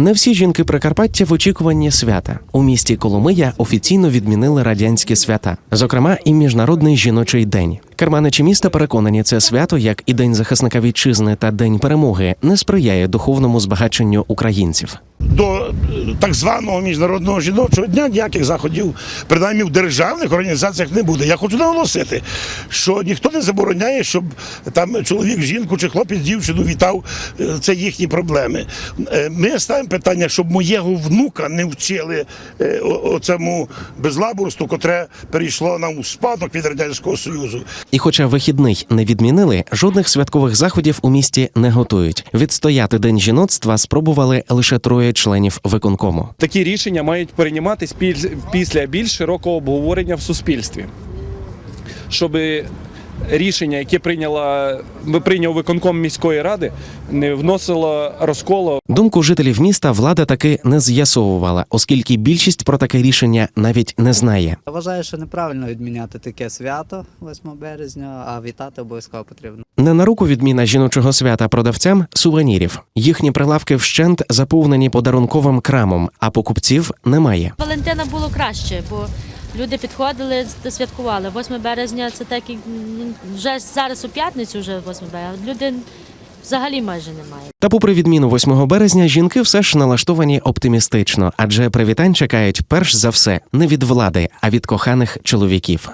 Не всі жінки Прикарпаття в очікуванні свята. У місті Коломия офіційно відмінили радянські свята, зокрема і міжнародний жіночий день. Керманичі міста переконані, це свято, як і День захисника вітчизни та День перемоги, не сприяє духовному збагаченню українців. До е, так званого міжнародного жіночого дня ніяких заходів, принаймні в державних організаціях не буде. Я хочу наголосити, що ніхто не забороняє, щоб там чоловік жінку чи хлопець дівчину вітав. Е, Це їхні проблеми. Е, Ми ставимо питання, щоб моєго внука не вчили оцьому безлаборству, котре перейшло нам у спадок від радянського союзу. І хоча вихідний не відмінили, жодних святкових заходів у місті не готують. Відстояти день жіноцтва спробували лише троє членів виконкому. Такі рішення мають прийматися після більш широкого обговорення в суспільстві, щоб рішення, яке прийняла прийняв виконком міської ради, не вносило розколу Думку жителів міста влада таки не з'ясовувала, оскільки більшість про таке рішення навіть не знає. Я вважаю, що неправильно відміняти таке свято 8 березня, а вітати обов'язково потрібно. Не на руку відміна жіночого свята продавцям сувенірів. Їхні прилавки вщент заповнені подарунковим крамом, а покупців немає. Валентина було краще, бо люди підходили, святкували. 8 березня це так і вже зараз у п'ятницю, вже 8 березня. Люди взагалі майже немає. Та, попри відміну 8 березня, жінки все ж налаштовані оптимістично, адже привітань чекають перш за все не від влади, а від коханих чоловіків.